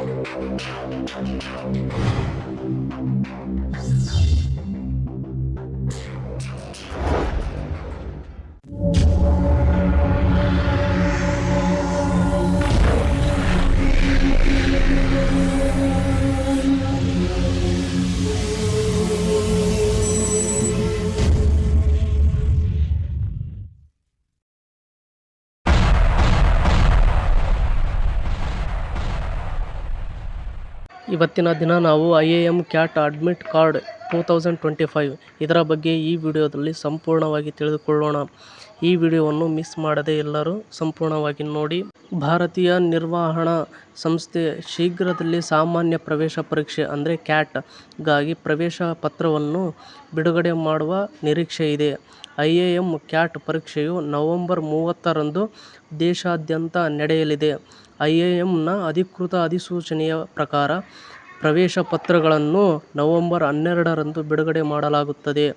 Thank you. ಇವತ್ತಿನ ದಿನ ನಾವು I A M CAT admit card two thousand twenty five ಇದರ ಬಗ್ಗೆ ಈ ವಿಡಿಯೋದಲ್ಲಿ ಸಂಪೂರ್ಣವಾಗಿ ತಿಳಿದುಕೊಳ್ಳೋಣ. ಈ ವಿಡಿಯೋವನ್ನು ಮಿಸ್ ಮಾಡದೆ ಎಲ್ಲರೂ ಸಂಪೂರ್ಣವಾಗಿ ನೋಡಿ. ಭಾರತೀಯ ನಿರ್ವಹಣಾ ಸಂಸ್ಥೆ ಶೀಘ್ರದಲ್ಲಿ ಸಾಮಾನ್ಯ ಪ್ರವೇಶ ಪರೀಕ್ಷೆ ಅಂದರೆ ಕ್ಯಾಟ್ಗಾಗಿ ಪ್ರವೇಶ ಪತ್ರವನ್ನು ಬಿಡುಗಡೆ ಮಾಡುವ ನಿರೀಕ್ಷೆ ಇದೆ. ಐ ಎ ಎಂ ಕ್ಯಾಟ್ ಪರೀಕ್ಷೆಯು ನವೆಂಬರ್ ಮೂವತ್ತರಂದು ದೇಶಾದ್ಯಂತ ನಡೆಯಲಿದೆ. ಐ ಎ ಅಧಿಕೃತ ಅಧಿಸೂಚನೆಯ ಪ್ರಕಾರ ಪ್ರವೇಶ ಪತ್ರಗಳನ್ನು ನವೆಂಬರ್ ಹನ್ನೆರಡರಂದು ಬಿಡುಗಡೆ ಮಾಡಲಾಗುತ್ತದೆ.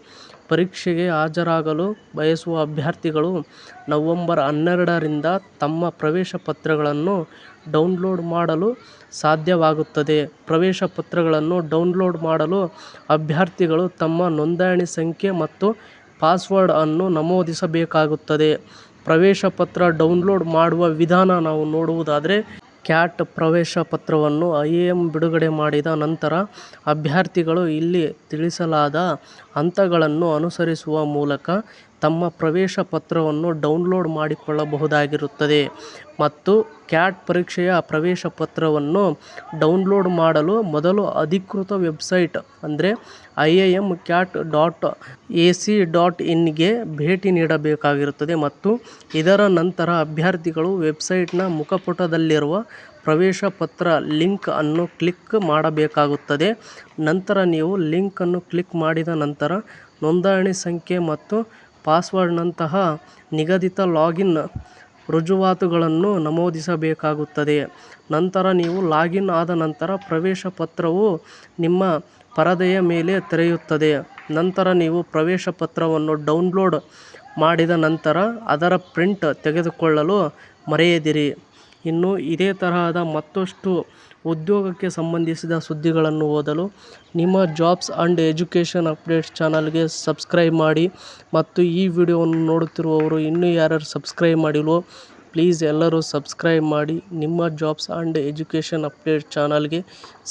ಪರೀಕ್ಷೆಗೆ ಹಾಜರಾಗಲು ಬಯಸುವ ಅಭ್ಯರ್ಥಿಗಳು ನವೆಂಬರ್ ಹನ್ನೆರಡರಿಂದ ತಮ್ಮ ಪ್ರವೇಶ ಪತ್ರಗಳನ್ನು ಡೌನ್ಲೋಡ್ ಮಾಡಲು ಸಾಧ್ಯವಾಗುತ್ತದೆ. ಪ್ರವೇಶ ಪತ್ರಗಳನ್ನು ಡೌನ್ಲೋಡ್ ಮಾಡಲು ಅಭ್ಯರ್ಥಿಗಳು ತಮ್ಮ ನೋಂದಣಿ ಸಂಖ್ಯೆ ಮತ್ತು ಪಾಸ್ವರ್ಡ್ ಅನ್ನು ನಮೂದಿಸಬೇಕಾಗುತ್ತದೆ. ಪ್ರವೇಶ ಪತ್ರ ಡೌನ್ಲೋಡ್ ಮಾಡುವ ವಿಧಾನ ನಾವು ನೋಡುವುದಾದರೆ ಕ್ಯಾಟ್ ಪ್ರವೇಶ ಪತ್ರವನ್ನು ಐ ಎ ಎಂ ಬಿಡುಗಡೆ ಮಾಡಿದ ನಂತರ ಅಭ್ಯರ್ಥಿಗಳು ಇಲ್ಲಿ ತಿಳಿಸಲಾದ ಹಂತಗಳನ್ನು ಅನುಸರಿಸುವ ಮೂಲಕ ತಮ್ಮ ಪ್ರವೇಶ ಪತ್ರವನ್ನು ಡೌನ್ಲೋಡ್ ಮಾಡಿಕೊಳ್ಳಬಹುದಾಗಿರುತ್ತದೆ ಮತ್ತು ಕ್ಯಾಟ್ ಪರೀಕ್ಷೆಯ ಪ್ರವೇಶ ಪತ್ರವನ್ನು ಡೌನ್ಲೋಡ್ ಮಾಡಲು ಮೊದಲು ಅಧಿಕೃತ ವೆಬ್ಸೈಟ್ ಅಂದರೆ I A M CAT dot A C dot ಇನ್ಗೆ ಭೇಟಿ ನೀಡಬೇಕಾಗಿರುತ್ತದೆ ಮತ್ತು ಇದರ ನಂತರ ಅಭ್ಯರ್ಥಿಗಳು ವೆಬ್ಸೈಟ್ನ ಮುಖಪುಟದಲ್ಲಿರುವ ಪ್ರವೇಶ ಪತ್ರ ಲಿಂಕ್ ಅನ್ನು ಕ್ಲಿಕ್ ಮಾಡಬೇಕಾಗುತ್ತದೆ. ನಂತರ ನೀವು ಲಿಂಕನ್ನು ಕ್ಲಿಕ್ ಮಾಡಿದ ನಂತರ ನೋಂದಣಿ ಸಂಖ್ಯೆ ಮತ್ತು ಪಾಸ್ವರ್ಡ್ನಂತಹ ನಿಗದಿತ ಲಾಗಿನ್ ರುಜುವಾತುಗಳನ್ನು ನಮೂದಿಸಬೇಕಾಗುತ್ತದೆ. ನಂತರ ನೀವು ಲಾಗಿನ್ ಆದ ನಂತರ ಪ್ರವೇಶ ಪತ್ರವು ನಿಮ್ಮ ಪರದೆಯ ಮೇಲೆ ತೆರೆಯುತ್ತದೆ. ನಂತರ ನೀವು ಪ್ರವೇಶ ಪತ್ರವನ್ನು ಡೌನ್ಲೋಡ್ ಮಾಡಿದ ನಂತರ ಅದರ ಪ್ರಿಂಟ್ ತೆಗೆದುಕೊಳ್ಳಲು ಮರೆಯದಿರಿ. ಇನ್ನು ಇದೇ ತರಹದ ಮತ್ತಷ್ಟು ಉದ್ಯೋಗಕ್ಕೆ ಸಂಬಂಧಿಸಿದ ಸುದ್ದಿಗಳನ್ನು ಓದಲು ನಿಮ್ಮ ಜಾಬ್ಸ್ ಆ್ಯಂಡ್ ಎಜುಕೇಷನ್ ಅಪ್ಡೇಟ್ಸ್ ಚಾನಲ್ಗೆ ಸಬ್ಸ್ಕ್ರೈಬ್ ಮಾಡಿ ಮತ್ತು ಈ ವಿಡಿಯೋವನ್ನು ನೋಡುತ್ತಿರುವವರು ಇನ್ನೂ ಯಾರ್ಯಾರು ಸಬ್ಸ್ಕ್ರೈಬ್ ಮಾಡಿಲ್ವೋ, ಪ್ಲೀಸ್ ಎಲ್ಲರೂ ಸಬ್ಸ್ಕ್ರೈಬ್ ಮಾಡಿ ನಿಮ್ಮ ಜಾಬ್ಸ್ ಆ್ಯಂಡ್ ಎಜುಕೇಷನ್ ಅಪ್ಡೇಟ್ ಚಾನಲ್ಗೆ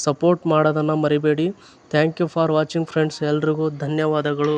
ಸಪೋರ್ಟ್ ಮಾಡೋದನ್ನು ಮರಿಬೇಡಿ. Thank you for watching friends, ಎಲ್ರಿಗೂ ಧನ್ಯವಾದಗಳು.